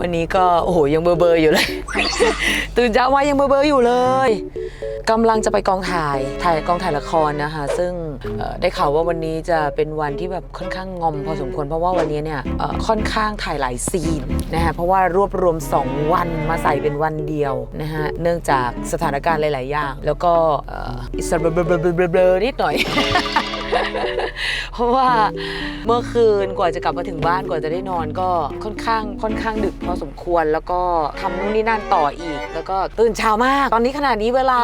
วันนี้ก็โอ้โหยังเบอร์เบอร์อยู่เลย ตื่นเช้ามายังเบอร์เบอร์อยู่เลยกำลังจะไปกองถ่ายถ่ายกองถ่ายละครนะคะ ซึ่งได้ข่าวว่าวันนี้จะเป็นวันที่แบบค่อนข้างงอมพอสมควรเพราะว่าวันนี้เนี่ยค่อนข้างถ่ายหลายซีนนะคะเพราะว่ารวบรวม 2 วันมาใส่เป็นวันเดียวนะฮะเนื่องจากสถานการณ์หลาย ๆ อย่าง แล้วก็เอ่ออิสระเบลอๆๆๆนิดหน่อย เพราะว่าเมื่อคืนกว่าจะกลับมาถึงบ้านกว่าจะได้นอนก็ค่อนข้างค่อนข้างดึกพอสมควรแล้วก็ทำนู่นนี่นั่นต่ออีก แล้วก็ตื่นเช้ามาก ตอนนี้ขนาดนี้เวลา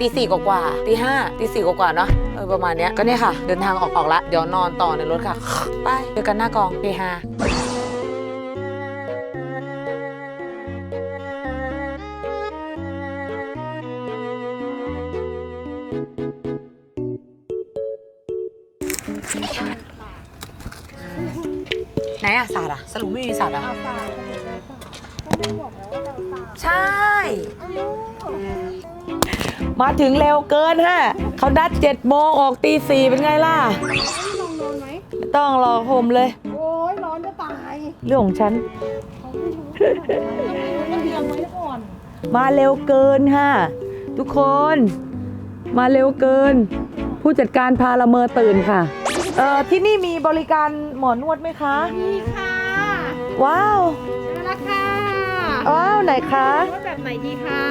ตีสี่กว่าๆตีห้าตีสี่กว่าๆเนาะเออประมาณเนี้ยก็เนี่ยค่ะ เดินทางออกออกละเดี๋ยวนอนต่อในรถค่ะ ไปเจอกันหน้ากองตีห้า อะศาสตร์อะสรุปไม่มีศาสตร์อะใช่ มาถึงเร็วเกินฮะเขานัดเจ็ดโมงออกตีสี่เป็นไงล่ะลองนอนไหม ไม่ต้องรอผมเลย โอ้ยร้อนจะตายเรื่องของฉันมันเดียงไว้ก่อนมาเร็วเกินค่ะทุกคน มาเร็วเกิน ผู้จัดการพาละเมอตื่นค่ะเอ่อที่นี่มีบริการ หมอนวดไหมคะนี่ค่ะว้าวเจอแล้วค่ะว้าวไหนคะ นวดแบบไหนดีคะ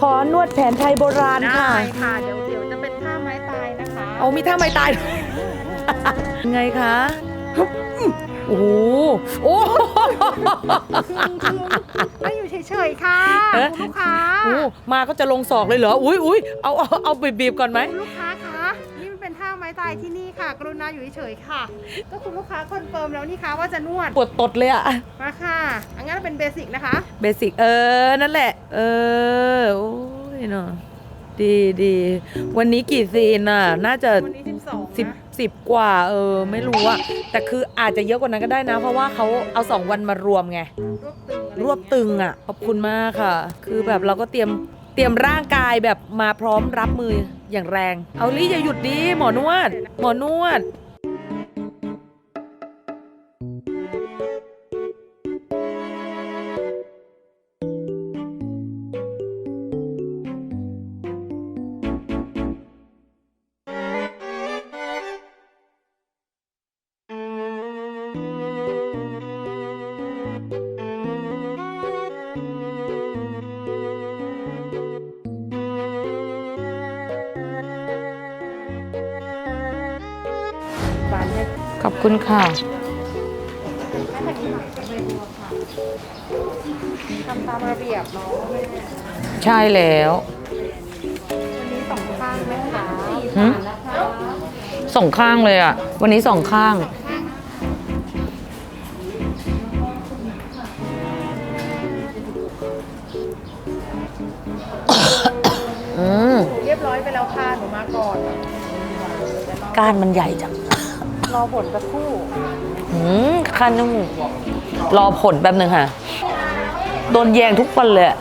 ขอนวดแผนไทยโบราณค่ะ ได้ค่ะ เดี๋ยวเดี๋ยวจะเป็นท่าไม้ตายนะคะเอามีท่าไม่ตายด้วย ไงคะโอ้โหโอ้โหคือคือไม่อยู่เฉยๆค่ะเอ๊ะ คุณลูกค้าโอ้มาก็จะลงศอกเลยเหรอ อุ้ยอุ้ยเอาเอาเอาบีบๆก่อนไหม คุณลูกค้า ไม้ตายที่นี่ค่ะ กรุณาอยู่เฉยๆค่ะ ก็คุณลูกค้าคอนเฟิร์มแล้วนี่คะว่าจะนวดปวดตดเลยอะมาค่ะอันงั้นเป็นเบสิกนะคะ เบสิกเออ นั่นแหละ เออ โอ้ยเนาะดีดีวันนี้กี่ซีนอะ น่าจะวันนี้12สิบนะ สิบกว่า เออ ไม่รู้อะแต่คืออาจจะเยอะกว่านั้นก็ได้นะ เพราะว่าเขาเอาสองวันมารวมไง รวบตึงอะไรอย่างเงี้ยรวบตึงอะ ขอบคุณมากค่ะ คือแบบเราก็เตรียม เตรียมร่างกายแบบมาพร้อมรับมืออย่างแรง เอาลี่อย่าหยุดดิหมอนวด หมอนวด คุณค่ะ ทำตามระเบียบเนาะแม่ใช่แล้ววันนี้สองข้างไหมคะหึสองข้างเลยอะ วันนี้สองข้าง อืม เรียบร้อยไปแล้วค่ะหนูมาก่อน ก้านมันใหญ่จัง รอผลสักครู่อืมคันจมูกรอผลแป๊บหนึ่งค่ะ โดนแยงทุกวันเลยอะ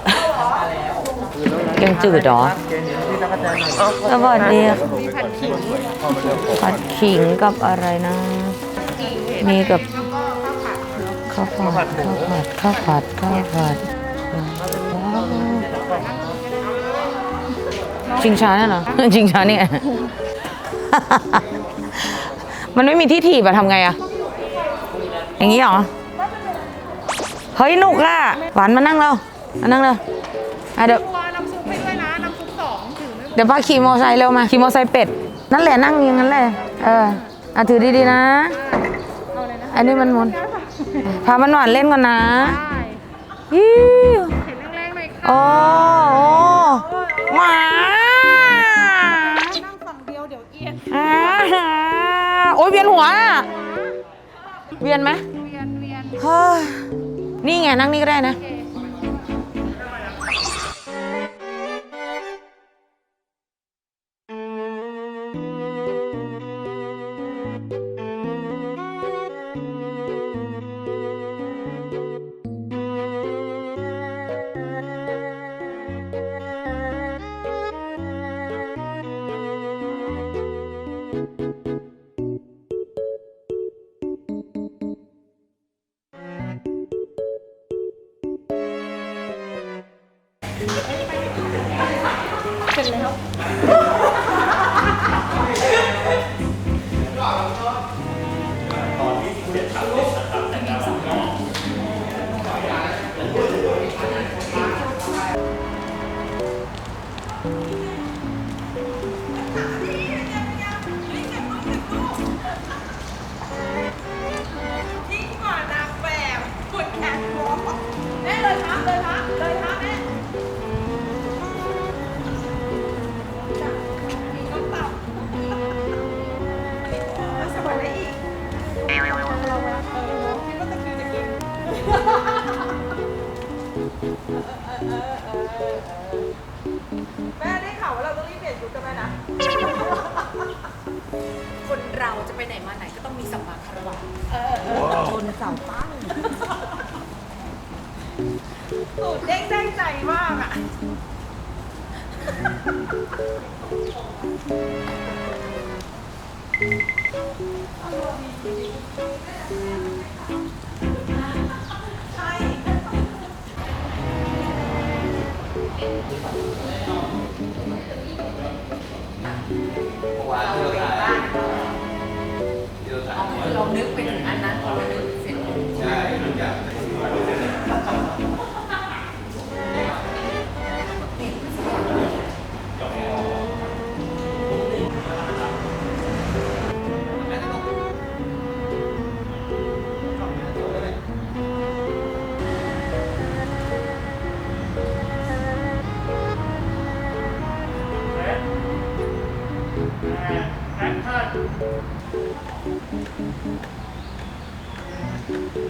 แกงจืดเหรอสวัสดีค่ะมีผัดขิงผัดกับอะไรนะ มีกับข้าวผัดข้าวผัดข้าวผัดข้าวผัดชิงช้าเนี่ยเหรอชิงช้านี่ไง มันไม่มีที่ถีบอะทำไงอะอย่างนี้เหรอ เฮ้ยหนุกอะหวานมานั่งเรามานั่งเลยอะเดี๋ยวตัวน้ำซุปให้ด้วยนะน้ำซุปสองถือไม่เดี๋ยวป้าขี่มอไซค์เร็วมาขี่มอไซค์เป็ด นั่นแหละนั่งอย่างนั้นเลยเอออะถือดีๆนะ เอาเลยนะคะอันนี้มันหมุนพามันหวานเล่นก่อนนะได้ฮิวเห็นแรงๆหน่อยค่ะโอ้โอ้หวานนั่งฝั่งเดียวเดี๋ยวเอียง อ่าโอ้ยเวียนหัวอะเวียนไหมเวียนเวียนเฮ้ยนี่ไงนั่งนี่ก็ได้นะ โอเค แม่ได้ข่าวว่าเราต้องรีบเปลี่ยนชุดกันไหมนะ คนเราจะไปไหนมาไหนก็ต้องมีสัมมาคารวะชนเสาตั้งสูตรเด้งได้ใจมากอะ เรานึกไปถึงอันนั้นพอ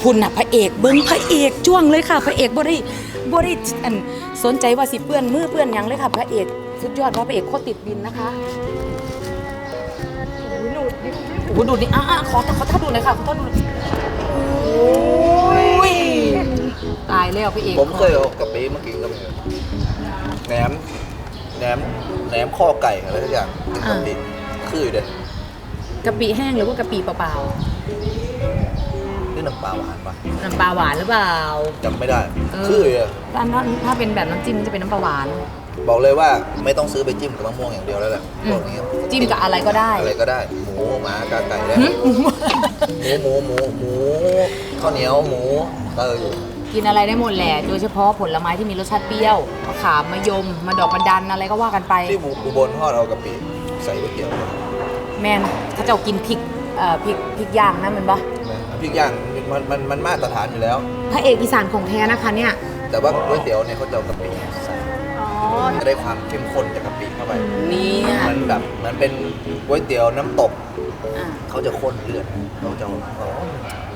พุ่นน่ะพระเอกเบิ้งพระเอกจ้วงเลยค่ะ พระเอกบ่ได้บ่ได้อันสนใจว่าสิเปื้อนมือเปื้อนหยังเลยค่ะพระเอกสุดยอดว่าพระเอกโคตรติดดินนะคะโอ้โหดูดดิโอ้โหดูดดิอะอะขอขอท่าดูหน่อยค่ะขอท่าดูหน่อยโอ้ยตายแล้วพระเอกผมเคยเอากะปิมากินกับแหนมแหนมแหนมข้อไก่อะไรทุกอย่างกินกะปิคืออยู่เด็ดกะปิแห้งหรือว่ากะปิเปล่า นี่น้ำปลาหวานปะๆน้ำปลาหวานหรือเปล่า จำไม่ได้ เออ คืออยู่เลยถ้าถ้าเป็นแบบน้ำจิ้มมันจะเป็นน้ำปลาหวาน บอกเลยว่าไม่ต้องซื้อไปจิ้มกับมะม่วงอย่างเดียวแล้วแหละอืม บอกอย่างเงี้ยจิ้มกับอะไรก็ได้อะไรก็ได้ หมูหมากาไก่ได้หมูหมูหมูหมูข้าวเหนียวหมูก็อยู่กินอะไรได้หมดแหละ โดยเฉพาะผลไม้ที่มีรสชาติเปรี้ยวมะขามมะยมมะดอกมะดันอะไรก็ว่ากันไป ที่อุบลทอดเอากะปิใส่ก๋วยเตี๋ยวเลยแมนเขาจะเอากินพริกเอ่อพริกพริกย่างนะมันปะ นะพริกย่างมันมันมันมาตรฐานอยู่แล้ว พระเอกอีสานของแท้นะคะเนี่ย แต่ว่าก๋วยเตี๋ยวเนี่ยเขาจะเอากะปิใส่อ๋อจะได้ความเข้มข้นจากกะปิเข้าไปเนี่ยมันแบบมันเป็นก๋วยเตี๋ยวน้ำตกอะเขาจะข้นเลือดเขาจะอ๋อ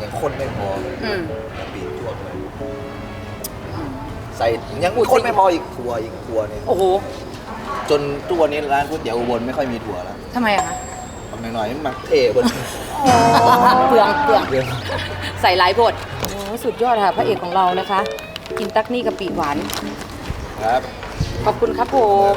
ยังข้นไม่พออืมกะปิจ้วงเลยใส่ยังข้นไม่พออีกถั่วอีกถั่วเนี่ยโอ้โหจนทุกวันนี้ร้านก๋วยเตี๋ยวอุบลไม่ค่อยมีถั่วแล้วทำไมอะคะทำ หน่อยๆมันเท่บนเปลืองเปลืองเรื่องใส่หลายบทโอ้สุดยอดค่ะ พระเอกของเรานะคะ กินตักนี่กับปีหวาน ครับ ขอบคุณครับผม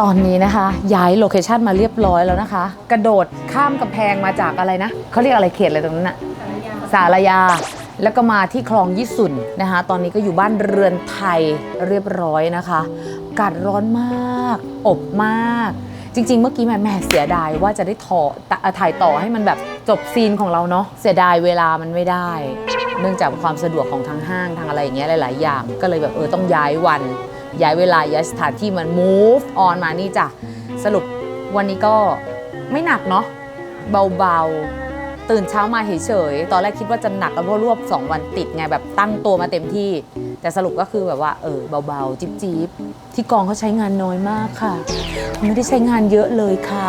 ตอนนี้นะคะ ย้ายโลเคชันมาเรียบร้อยแล้วนะคะ กระโดดข้ามกำแพงมาจากอะไรนะเขาเรียกอะไรเขตอะไรตรงนั้นน่ะสารยา แล้วก็มาที่คลองยี่สุนนะคะ ตอนนี้ก็อยู่บ้านเรือนไทยเรียบร้อยนะคะอากาศร้อนมาก อบมาก จริง ๆ เมื่อกี้แม่แม่เสียดายว่าจะได้ถอถ่ายต่อให้มันแบบจบซีนของเราเนาะ เสียดายเวลามันไม่ได้ เนื่องจากความสะดวกของทางห้างทางอะไรอย่างเงี้ยหลาย ๆ อย่าง ก็เลยแบบเออต้องย้ายวัน ย้ายเวลาย้ายสถานที่มัน move on มานี่จ้ะ สรุปวันนี้ก็ไม่หนักเนาะเบาๆ ตื่นเช้ามาเฉยๆ ตอนแรกคิดว่าจะหนักแล้วเพราะรวบ 2 วันติดไงแบบตั้งตัวมาเต็มที่ แต่สรุปก็คือแบบว่าเออเบาๆ จิ๊บๆ ที่กองเขาใช้งานน้อยมากค่ะ ไม่ได้ใช้งานเยอะเลยค่ะ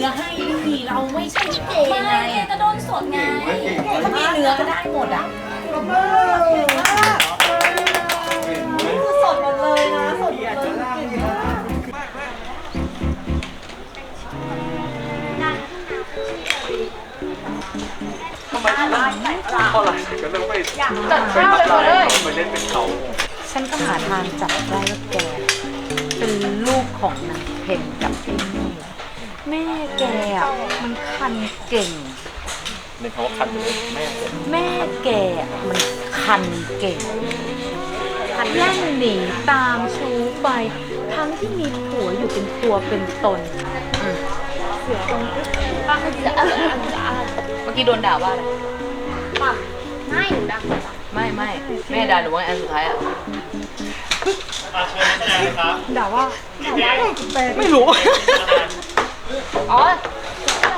นื้อให้ดีเราไม่ใช่เก่งไงจะโดนสดไงถ้ามีเนื้อก็ได้หมดอะเก่งมากนี่คือสดหมดเลยนะ สดหมดเลยเก่งมากทำไมถึงเล่นเพราะอะไรก็ต้องไปจัดข้าวเลยเลยไปเล่นเป็นเขา ฉันก็หาทางจับได้ว่าแก เป็นลูกของนางเพนกับ แม่แกอะมันคันเก่ง ในคำว่าคันเลยแม่เลยแม่แกอะมันคันเก่งแล่นหนีตามชูไป ทั้งที่มีผัวอยู่เป็นตัวเป็นตนอืมเสือตรงป้าจะเมื่อกี้โดนด่าว่าอะไรไม่หนูดังไม่ไม่แม่ด่าหนูว่าอันสุดท้ายอะด่าว่า ไม่รู้อ๋อใช่ฉันฉลาดกว่าพวก แกหลายเท่า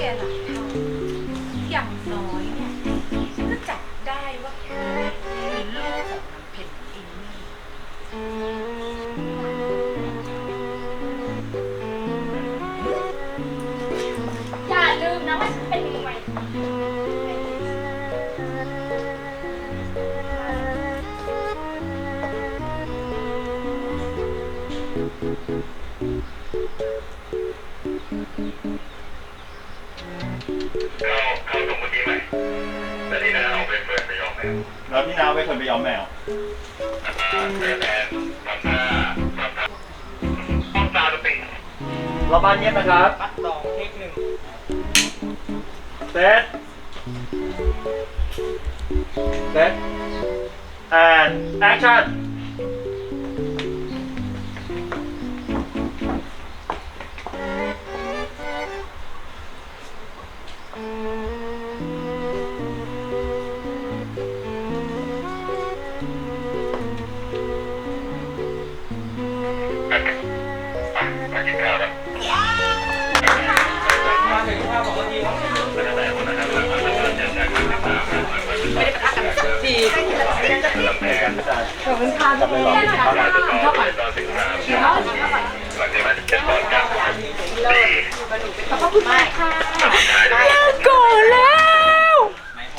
อย่าง รอบบ้านเงียบนะครับ ปัดสองเทคหนึ่งเซตเซต and action ก่อนแล้ว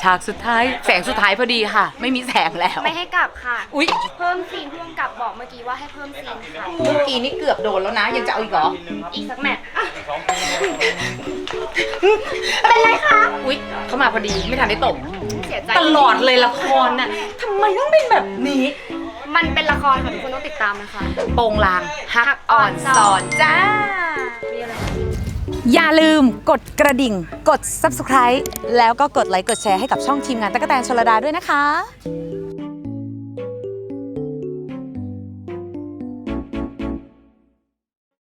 ฉากสุดท้ายแสงสุดท้ายพอดีค่ะ ไม่มีแสงแล้ว ไม่ให้กลับค่ะ อุ๊ย เพิ่มซีนพ่วงกับบอกเมื่อกี้ว่าให้เพิ่มซีนค่ะ เมื่อกี้นี่เกือบโดนแล้วนะ ยังจะเอาอีกเหรอ อีกสักแมตช์อะเป็นไรคะ อุ๊ย เข้ามาพอดีไม่ทันได้ตบเสียใจตลอดเลยละครน่ะทำไมต้องเป็นแบบนี้ มันเป็นละครค่ะทุกคนต้องติดตามนะคะ โปงลางฮักอ่อนสอนจ้ามีอะไร อย่าลืมกดกระดิ่ง กด subscribe แล้วก็กดไลค์กดแชร์ให้กับช่องทีมงานตะกแตนชลดาด้วยนะคะ